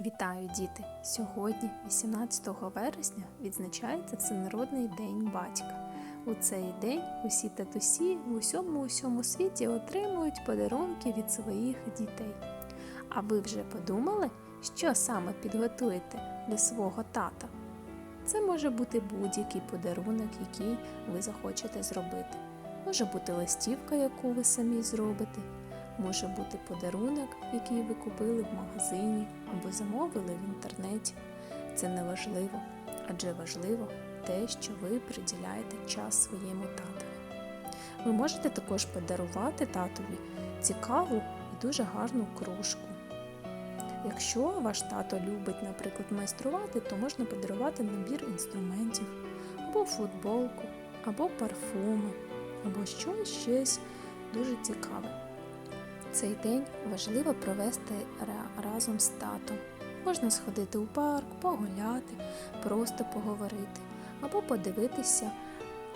Вітаю, діти! Сьогодні, 18 вересня, відзначається Всенародний день батька. У цей день усі татусі в усьому усьому світі отримують подарунки від своїх дітей. А ви вже подумали, що саме підготуєте для свого тата? Це може бути будь-який подарунок, який ви захочете зробити. Може бути листівка, яку ви самі зробите, може бути подарунок, який ви купили в магазині або замовили в інтернеті. Це не важливо, адже важливо те, що ви приділяєте час своєму татові. Ви можете також подарувати татові цікаву і дуже гарну кружку. Якщо ваш тато любить, наприклад, майструвати, то можна подарувати набір інструментів, або футболку, або парфуми, або щось щось дуже цікаве. Цей день важливо провести разом з татом. Можна сходити у парк, погуляти, просто поговорити, або подивитися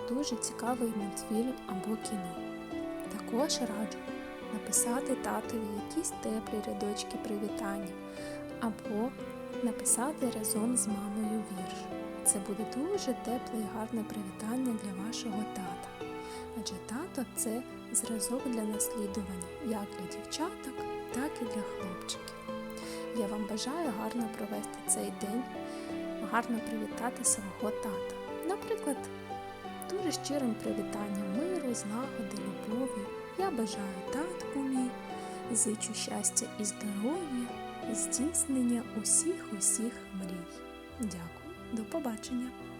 дуже цікавий мультфільм або кіно. Також раджу написати татові якісь теплі рядочки привітання, або написати разом з мамою вірш. Це буде дуже тепле і гарне привітання для вашого тата. Адже тато це зразок для наслідування як для дівчаток, так і для хлопчиків. Я вам бажаю гарно провести цей день, гарно привітати свого тата. Наприклад, дуже щирим привітанням миру, злагоди, любові. Я бажаю татку мій, зичу щастя і здоров'я, здійснення усіх усіх мрій. Дякую, до побачення!